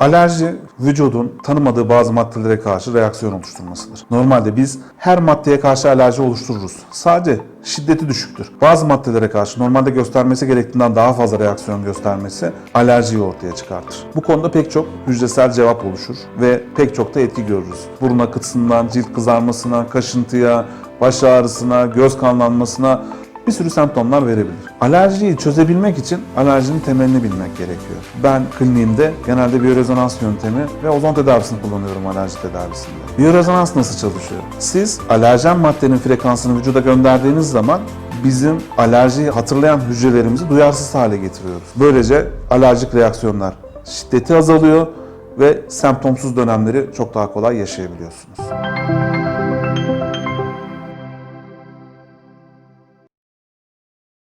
Alerji vücudun tanımadığı bazı maddelere karşı reaksiyon oluşturmasıdır. Normalde biz her maddeye karşı alerji oluştururuz. Sadece şiddeti düşüktür. Bazı maddelere karşı normalde göstermesi gerektiğinden daha fazla reaksiyon göstermesi alerjiyi ortaya çıkartır. Bu konuda pek çok hücresel cevap oluşur ve pek çok da etki görürüz. Burun akıntısından cilt kızarmasına, kaşıntıya, baş ağrısına, göz kanlanmasına bir sürü semptomlar verebilir. Alerjiyi çözebilmek için alerjinin temelini bilmek gerekiyor. Ben kliniğimde genelde biyorezonans yöntemi ve ozon tedavisini kullanıyorum alerji tedavisinde. Biyorezonans nasıl çalışıyor? Siz alerjen maddenin frekansını vücuda gönderdiğiniz zaman bizim alerjiyi hatırlayan hücrelerimizi duyarsız hale getiriyoruz. Böylece alerjik reaksiyonlar şiddeti azalıyor ve semptomsuz dönemleri çok daha kolay yaşayabiliyorsunuz.